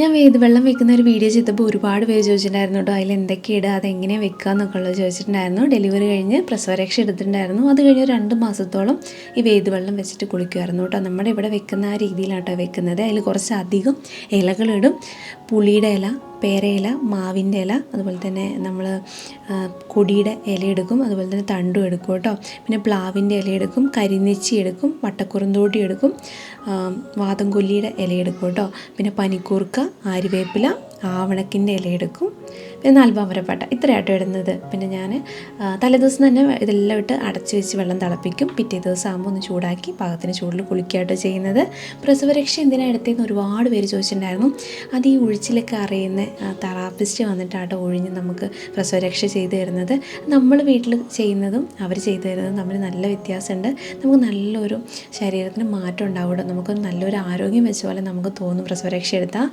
ഞാൻ വെള്ളം വെക്കുന്ന ഒരു വീഡിയോ ചെയ്തപ്പോൾ ഒരുപാട് പേര് ചോദിച്ചിട്ടുണ്ടായിരുന്നു കേട്ടോ അതിൽ എന്തൊക്കെ ഇടുക അതെങ്ങനെയാണ് വെക്കുക എന്നൊക്കെ ഉള്ളത് ചോദിച്ചിട്ടുണ്ടായിരുന്നു. ഡെലിവറി കഴിഞ്ഞ് പ്രസവരക്ഷ എടുത്തിട്ടുണ്ടായിരുന്നു. അത് കഴിഞ്ഞ് രണ്ട് മാസത്തോളം ഈ വെള്ളം വെച്ചിട്ട് കുളിക്കുമായിരുന്നു കേട്ടോ. നമ്മുടെ ഇവിടെ വെക്കുന്ന ആ രീതിയിലാണ് രീതിയിലാട്ടോ വെക്കുന്നത്. അതിൽ കുറച്ചധികം ഇലകളിടും പുളിയുടെ ഇല പേരയില മാവിന്റെ ഇല അതുപോലെ തന്നെ നമ്മൾ കൊടിയുടെ ഇല എടുക്കും അതുപോലെ തന്നെ തണ്ടും എടുക്കും കേട്ടോ. പിന്നെ പ്ലാവിന്റെ ഇല എടുക്കും കരിനെച്ചി എടുക്കും വട്ടക്കുറുന്തോട്ടി എടുക്കും വാതംകൊല്ലിയുടെ ഇല എടുക്കും കേട്ടോ. പിന്നെ പനിക്കൂർക്ക ആര്യവേപ്പില ആവണക്കിന്റെ ഇല എടുക്കും. പിന്നെ നാൽപ്പാമരപ്പട്ട ഇത്രയാട്ടോ ഇടുന്നത്. പിന്നെ ഞാൻ തലേദിവസം തന്നെ ഇതെല്ലാം ഇട്ട് അടച്ചു വെച്ച് വെള്ളം തിളപ്പിക്കും. പിറ്റേ ദിവസം ആകുമ്പോൾ ഒന്ന് ചൂടാക്കി പാകത്തിന് ചൂടിൽ കുളിക്കുകയാട്ടോ ചെയ്യുന്നത്. പ്രസവരക്ഷ എന്തിനാണ് എടുത്തതെന്ന് ഒരുപാട് പേര് ചോദിച്ചിട്ടുണ്ടായിരുന്നു. അത് ഈ ഒഴിച്ചിലൊക്കെ അറിയുന്ന തെറാപ്പിസ്റ്റ് വന്നിട്ടാട്ടോ ഒഴിഞ്ഞ് നമുക്ക് പ്രസവരക്ഷ ചെയ്തു തരുന്നത്. നമ്മൾ വീട്ടിൽ ചെയ്യുന്നതും അവർ ചെയ്തു തരുന്നതും തമ്മിൽ നല്ല വ്യത്യാസമുണ്ട്. നമുക്ക് നല്ലൊരു ശരീരത്തിന് മാറ്റം ഉണ്ടാവും കേട്ടോ നമുക്ക് നല്ലൊരു ആരോഗ്യം വെച്ച പോലെ നമുക്ക് തോന്നും പ്രസവരക്ഷ എടുത്താൽ.